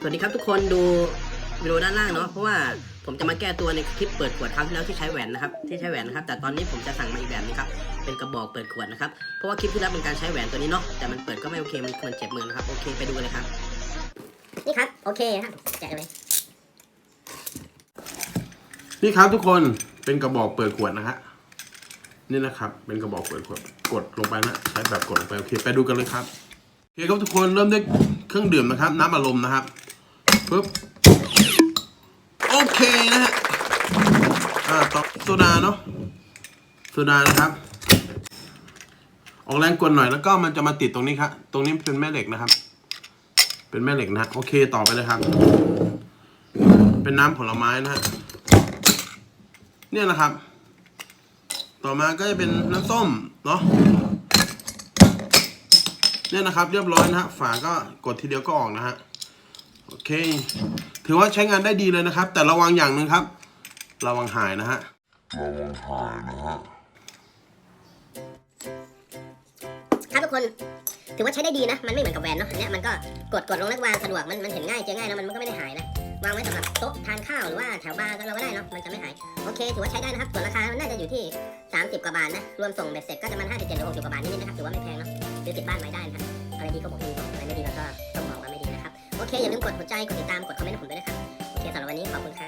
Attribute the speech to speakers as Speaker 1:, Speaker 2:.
Speaker 1: สวัสดีครับทุกคนดูวิดีโอด้านล่างเนาะเพราะว่าผมจะมาแก้ตัวในคลิปเปิดขวดครั้งที่แล้วที่ใช้แหวนนะครับที่ใช้แหวนนะครับแต่ตอนนี้ผมจะสั่งมาอีกแบบนึงครับเป็นกระบอกเปิดขวดนะครับเพราะว่าคลิปที่แล้วเป็นการใช้แหวนตัวนี้เนาะแต่มันเปิดก็ไม่โอเคมันควรเจ็บมือนะครับโอเคไปดูกันเลยครับ นี่ครับโอเคครับแกะเลย
Speaker 2: นี่ครับทุกคนเป็นกระบอกเปิดขวดนะฮะนี่นะครับเป็นกระบอกเปิดขวดกดลงไปนะใช้แบบกดลงไปโอเคไปดูกันเลยครับโอเคครับทุกคนเริ่มด้วยเครื่องดื่มนะครับ น้ำอารมณ์นะครับ ปึ๊บโอเคนะฮะอ่าต่อโซดาเนาะโซดานะครับ ออกแรงกดหน่อยแล้วก็มันจะมาติดตรงนี้ครับตรงนี้เป็นแม่เหล็กนะครับ เป็นแม่เหล็กนะฮะโอเคต่อไปเลยครับ เป็นน้ำผลไม้นะฮะเนี่ยนะครับ ต่อมาก็จะเป็นน้ำส้มเนาะเนี่ยนะครับ เรียบร้อยนะฮะฝาก็กดทีเดียวก็ออกนะฮะ โอเค ถือว่าใช้งานได้ดีเลยนะครับ แต่ระวังอย่างหนึ่งครับ ระวังหายนะฮะ
Speaker 3: ระวังหายนะฮะ
Speaker 1: ครับทุกคนถือว่าใช้ได้ดีนะ มันไม่เหมือนกับแวนเนาะอันเนี้ยมันก็กดกดลงแล้ววางสะดวกมันมันเห็นง่ายเจอง่ายแล้วมันก็ไม่ได้หายนะวางไว้สำหรับโต๊ะทานข้าวหรือว่าแถวบาร์ก็เราก็ได้เนาะมันจะไม่หายโอเค ถือว่าใช้ได้นะครับส่วนราคามันน่าจะอยู่ที่ 30 กว่าบาทนะรวมส่งเบ็ดเสร็จก็จะมัน57หรือ60กว่าบาทนิดๆนะครับถือว่าไม่แพงเนาะซื้อติดบ้านไว้ได้นะครับอะไรดีก็บอกดีอะไรไม่ดีเราก็ เคอย่าลืมกดหัวใจ กดติดตาม กดคอมเมนต์ผมด้วยนะครับ โอเคสำหรับวันนี้ขอบคุณครับ